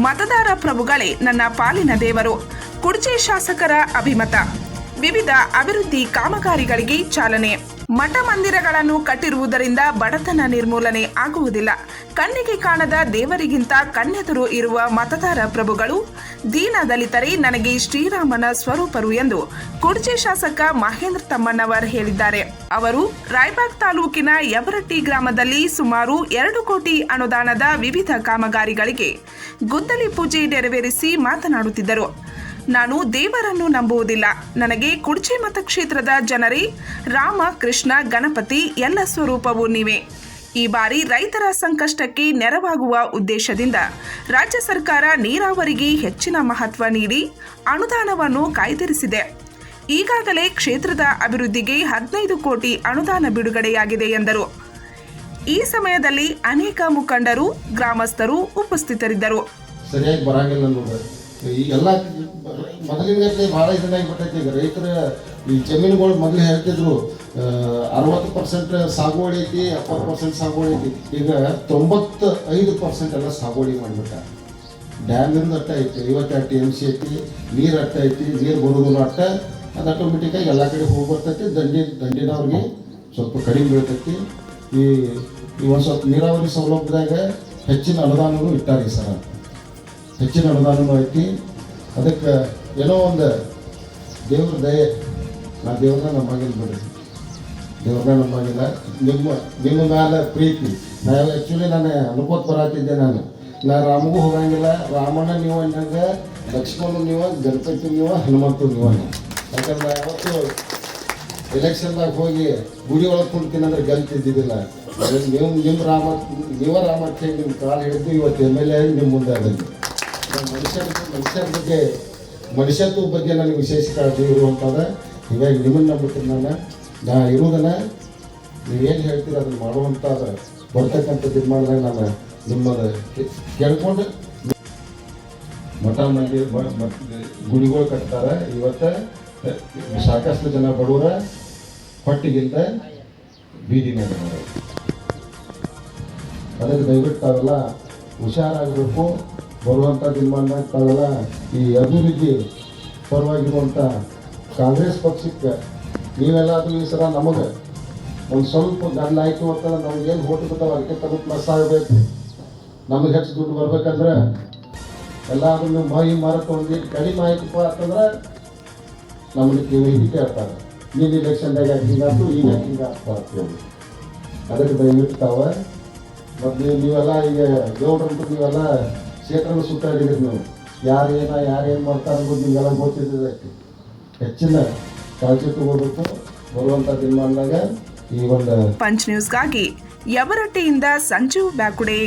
ಮತದಾರ ಪ್ರಭುಗಳೇ ನನ್ನ ಪಾಲಿನ ದೇವರು. ಕುರ್ಚೆ ಶಾಸಕರ ಅಭಿಮತ. ವಿವಿಧ ಅಭಿವೃದ್ಧಿ ಕಾಮಗಾರಿಗಳಿಗೆ ಚಾಲನೆ. ಮಠ ಮಂದಿರಗಳನ್ನು ಕಟ್ಟಿರುವುದರಿಂದ ಬಡತನ ನಿರ್ಮೂಲನೆ ಆಗುವುದಿಲ್ಲ. ಕಣ್ಣಿಗೆ ಕಾಣದ ದೇವರಿಗಿಂತ ಕಣ್ಣೆದುರು ಇರುವ ಮತದಾರ ಪ್ರಭುಗಳು, ದೀನ ದಲಿತರೇ ನನಗೆ ಶ್ರೀರಾಮನ ಸ್ವರೂಪರು ಎಂದು ಕುಡ್ಚಿ ಶಾಸಕ ಮಹೇಂದ್ರ ತಮ್ಮಣ್ಣವರ್ ಹೇಳಿದ್ದಾರೆ. ಅವರು ರಾಯಬಾಗ್ ತಾಲೂಕಿನ ಯಬರಟ್ಟಿ ಗ್ರಾಮದಲ್ಲಿ ಸುಮಾರು ಎರಡು ಕೋಟಿ ಅನುದಾನದ ವಿವಿಧ ಕಾಮಗಾರಿಗಳಿಗೆ ಗುದ್ದಲಿ ಪೂಜೆ ನೆರವೇರಿಸಿ ಮಾತನಾಡುತ್ತಿದ್ದರು. ನಾನು ದೇವರನ್ನು ನಂಬುವುದಿಲ್ಲ. ನನಗೆ ಕುಡ್ಚಿ ಮತಕ್ಷೇತ್ರದ ಜನರೇ, ರಾಮ, ಕೃಷ್ಣ, ಗಣಪತಿ ಎಲ್ಲ ಸ್ವರೂಪವೂ ನೀವೆ. ಈ ಬಾರಿ ರೈತರ ಸಂಕಷ್ಟಕ್ಕೆ ನೆರವಾಗುವ ಉದ್ದೇಶದಿಂದ ರಾಜ್ಯ ಸರ್ಕಾರ ನೀರಾವರಿಗೆ ಹೆಚ್ಚಿನ ಮಹತ್ವ ನೀಡಿ ಅನುದಾನವನ್ನು ಕಾಯ್ದಿರಿಸಿದೆ. ಈಗಾಗಲೇ ಕ್ಷೇತ್ರದ ಅಭಿವೃದ್ಧಿಗೆ ಹದಿನೈದು ಕೋಟಿ ಅನುದಾನ ಬಿಡುಗಡೆಯಾಗಿದೆ ಎಂದರು. ಈ ಸಮಯದಲ್ಲಿ ಅನೇಕ ಮುಖಂಡರು, ಗ್ರಾಮಸ್ಥರು ಉಪಸ್ಥಿತರಿದ್ದರು. ಸರಿಯಾಗಿ ಬರಾಗಿಲ್ಲ ಎಲ್ಲ ಮೊದಲಿನಗತ್ತೆ ಭಾಳ ಇದನ್ನಾಗಿಬಿಟ್ಟೈತಿ ಈಗ ರೈತರ ಈ ಜಮೀನುಗಳು ಮೊದಲು ಹೇಳ್ತಿದ್ರು ಅರವತ್ತು ಪರ್ಸೆಂಟ್ ಸಾಗುವಳಿ ಐತಿ, ಎಪ್ಪತ್ತು ಪರ್ಸೆಂಟ್ ಸಾಗುವಳಿ ಐತಿ. ಈಗ ತೊಂಬತ್ತು ಐದು ಪರ್ಸೆಂಟ್ ಎಲ್ಲ ಸಾಗುವಳಿ ಮಾಡಿಬಿಟ್ಟ ಡ್ಯಾಮಿಂದ ಅಟ್ಟ ಐತಿ ಐವತ್ತೆರಡು ಟಿ ಎಂ ಸಿ ಐತಿ, ನೀರು ಅಟ್ಟ ಐತಿ, ನೀರು ಬರೋದು ಅಟ್ಟ, ಅದು ಆಟೋಮೆಟಿಕ್ಕಾಗಿ ಎಲ್ಲ ಕಡೆ ಹೋಗಿ ಬರ್ತೈತಿ. ದಂಡಿ, ದಂಡಿನವ್ರಿಗೆ ಸ್ವಲ್ಪ ಕಡಿಮೆ ಬೀಳ್ತೈತಿ. ಈ ಈ ಒಂದು ಸ್ವಲ್ಪ ನೀರಾವರಿ ಸೌಲಭ್ಯದಾಗ ಹೆಚ್ಚಿನ ಅನುದಾನವೂ ಇಟ್ಟಾರೆ ಸರ ಹೆಚ್ಚಿನ ಅನುದಾನವೂ ಐತಿ. ಅದಕ್ಕೆ ಏನೋ ಒಂದು ದೇವ್ರ ದಯೆ. ನಾ ದೇವ್ರನ್ನ ನಮ್ಮಾಗಿಲ್ಲ ಬಿಡಿ. ದೇವ್ರನ್ನ ನಮ್ಮಾಗಿಲ್ಲ ನಿಮ್ಮ ನಿಮ್ಮ ಮೇಲೆ ಪ್ರೀತಿ. ನಾ ಆ್ಯಕ್ಚುಲಿ ನಾನು ಅನ್ಕೋತ ಬರತ್ತಿದ್ದೆ ನಾನು. ನಾ ರಾಮಗೂ ಹೋಗಂಗಿಲ್ಲ. ರಾಮಣ್ಣ ನೀವು ಅನ್ನಂಗೆ ಲಕ್ಷ್ಮಣ ನೀವು, ಗಣಪತಿ ನೀವು ಹನುಮಂತು ನೀವು. ಯಾಕಂದ್ರೆ ಯಾವತ್ತು ಎಲೆಕ್ಷನ್ದಾಗ ಹೋಗಿ ಗುಡಿ ಒಳಗೆ ಕುಂತೀನಿ ಗೆಲ್ತಿದ್ದಿದ್ದಿಲ್ಲ ನೀವು, ನಿಮ್ಮ ರಾಮ, ನೀವ ರಾಮಕ್ಕೆ ನಿಮ್ಮ ಕಾಲು ಹಿಡಿದು ಇವತ್ತು ಎಂ ಎಲ್ ಎ ನಿಮ್ಮ ಮುಂದೆ ಅದನ್ನು ಮನುಷ್ಯನ ಮನುಷ್ಯನ ಬಗ್ಗೆ ಮನುಷ್ಯತ್ವ ಬಗ್ಗೆ ನನಗೆ ವಿಶೇಷ ಕಾಳಜಿ ಇರುವಂಥದ್ದು. ಹೀಗಾಗಿ ನಿಮ್ಮನ್ನು ನಂಬಿಟ್ಟು ನಾನು ನಾ ಇರುವುದನ್ನ ನೀವೇನು ಹೇಳ್ತೀರ ಅದನ್ನು ಮಾಡುವಂಥ ಬರ್ತಕ್ಕಂಥ ತೀರ್ಮಾನದಾಗ ನಾನು ನಿಮ್ಮದು ಕೇಳ್ಕೊಂಡು. ಮಠ ಮಂದಿರ ಮ- ಮ- ಗುಡಿಗಳು ಕಟ್ತಾರೆ. ಇವತ್ತು ಸಾಕಷ್ಟು ಜನ ಬಡವರ ಹೊಟ್ಟಿಗಿಂತ ಬೀದಿ ಮೇಲೆ. ಅದಕ್ಕೆ ದಯವಿಟ್ಟು ತಾವೆಲ್ಲ ಹುಷಾರಾಗಬೇಕು ಬರುವಂಥ ದಿನಮಾನದಾಗ ಈ ಅಭಿವೃದ್ಧಿ ಪರವಾಗಿರುವಂಥ ಕಾಂಗ್ರೆಸ್ ಪಕ್ಷಕ್ಕೆ ನೀವೆಲ್ಲಾದರೂ ಈ ಸಲ ನಮಗೆ ಒಂದು ಸ್ವಲ್ಪ ಗಂಡ ಆಯ್ತು ಅಂತಂದ್ರೆ ನಮಗೇನು ಹೋಟ್ ಬಿದ್ದಾವೆ ಅದಕ್ಕೆ ತಗೊಂಡು ಪ್ಲಸ್ ಆಗಬೇಕು. ನಮಗೆ ಹೆಚ್ಚು ದುಡ್ಡು ಬರ್ಬೇಕಂದ್ರೆ ಎಲ್ಲಾದ್ರೂ ಮೈ ಮಾರಕ್ಕೆ ಒಂದು ಕಡಿಮೆ ಆಯ್ತಪ್ಪ ಅಂತಂದ್ರೆ ನಮಗೆ ಕಿವಿ ಕೇಳ್ತಾರೆ ನೀನು ಇಲೆಕ್ಷನ್ದಾಗ ಹಿಂಗೆ ಹಿಂಗಾಯ್ತು ಈಗ ಹಿಂಗೆ ಹಿಂಗಾಗ್ತ ಅಂತೇಳಿ ಅದಕ್ಕೆ ದಯವಿಟ್ಟು ತಾವ, ಮತ್ತು ನೀವು ನೀವೆಲ್ಲ ಈಗ ಗೌಡ್ರಂತೂ ನೀವೆಲ್ಲ ಕ್ಷೇತ್ರಗಳು ಸುತ್ತಾಡಿದ್ರಿ ನೀವು. ಯಾರು ಏನ ಯಾರು ಏನು ಮಾಡ್ತಾರೆ ಅನ್ನೋದು ನಿಮಗೆಲ್ಲ ಅಷ್ಟೇ. ಹೆಚ್ಚಿನ ಕಾಳಜಿ ತಗೋಬೇಕು ಬರುವಂಥ ದಿನಮಾನದಾಗ ಈ ಒಂದು ಪಂಚ್ ನ್ಯೂಸ್ಗಾಗಿ ಯವರಟ್ಟಿಯಿಂದ ಸಂಜೀವ್ ಬ್ಯಾಕುಡೆ.